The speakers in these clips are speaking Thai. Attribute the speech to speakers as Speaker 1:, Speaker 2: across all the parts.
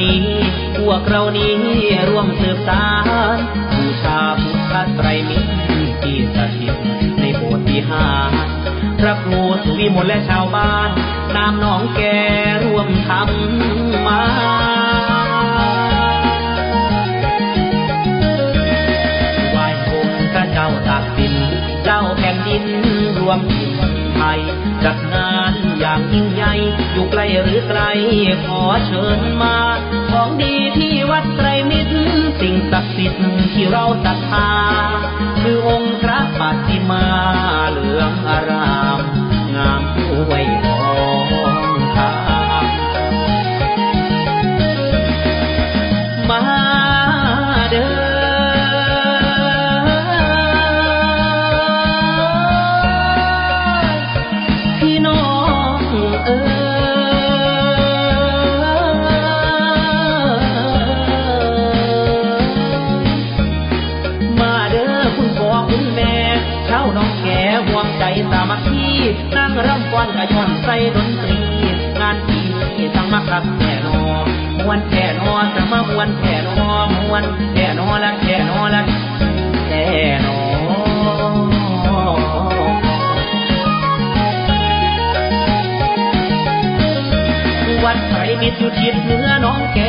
Speaker 1: ณีพวกเรานี้ร่วมสืบสานบูชาพุทธไตรมิตรที่สถิตในโบสถ์วิหารพระครูสุวิมลและชาวบ้านนามน้องแกร่วมทำมาไหว้องค์พระเจ้าตากสินเจ้าแผ่นดินรวมถิ่นไทยจัดงาน อย่างยิ่งใหญ่อยู่ใกล้หรือไกลขอเชิญมา ของดีที่วัดไตรมิตรสิ่งศักดิ์สิทธิ์ที่เราศรัทธา น้องแก่ห่วงใจสามัคคีนั่งรำฟ้อนกระชอนใส่ดนตรีงานปีนี้ทั้งมาคักแน่นอนมวนแค่นอจะมามวนแค่นอมวนแค่นอละแค่นอละแค่นอวัดไตรมิตรอยู่ทิศเหนือน้องแก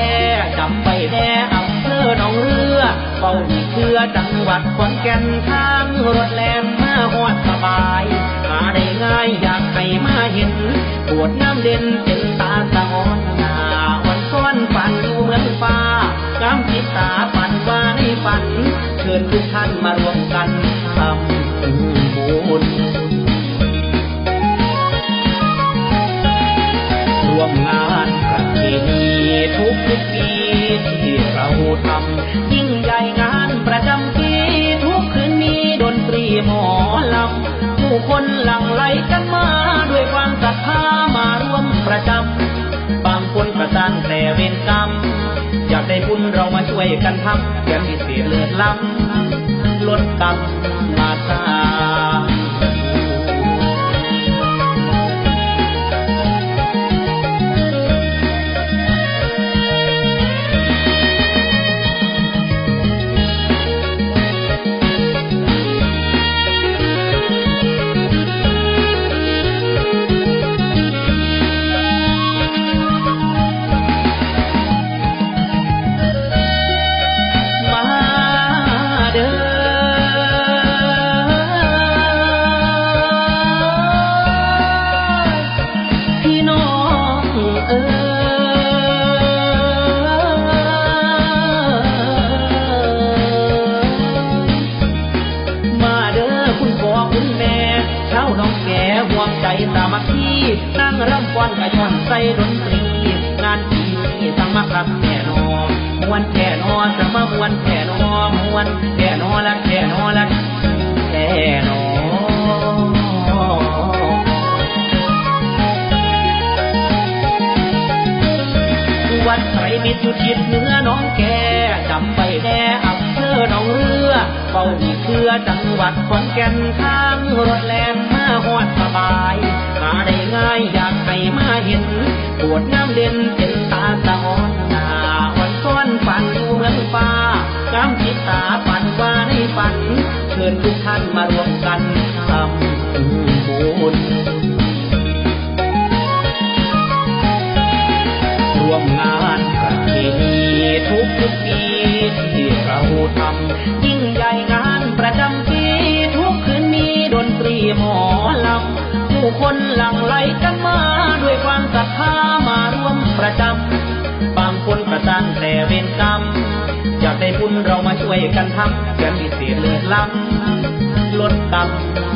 Speaker 1: จำไปแน่อำเภ อหนองเรือเฝ้ามีเครือจังหวัดขอนแก่นทางรถแลมมาหอดสบายหาได้ง่ายอยากให้มาเห็น ปวดน้ำเด่นเป็นตาสะอ่อนหน้าอ่อนซ้อนฝันอยู่เมืองฟ้างามจิตตาฝันว่าในฝัน เชิญทุกท่านมารวมกันทำบุญร่วมงานประเพณีทุกทุกปีที่ เราทำยิ่งใหญ่งานประจำปีทุกคืนมีดนตรีหมอลำผู้คนหลั่งไหลกันมาด้วยความศรัทธามาร่วมประจำบางคนประสานแต่เวรกรรมอยากได้บุญเรามาช่วยกันทำแถมพิเศษเลือดล้ำลดกรรมมาสร้าง สามัคคีนั่งรำฟ้อนกระชอนใส่ดนตรี งานปีนี้ทั้งมาครับแน่นอนมวนแค่นอจะมามวนแค่นอมวนแค่นอนละแค่นอนละแค่นอนวัดไตรมิตรอยู่ทิศเหนือน้องแกจำไปแน่อำเภอหนองเรือเฝ้ามีเครือจังหวัดขอนแก่นทางรถแล วดน้ำเด่นเป็นตาสะอ่อนหนาอ่อนซ้อนฝันอยู่เมืองฟ้างามจิตตาฝันว่าในฝันเชิญทุกท่านมารวมกันทำบุญรวมงานประเพณีทุกทุกปีที่เราทำยิ่งใหญ่งานประจำปีทุกคืนมีดนตรีหมอลำผู้คนหลั่งไหลกันมาด้วยความศรัทธา คุณเรามาช่วยกันทำจะพิเศษเลิศล้ำลดต่ำ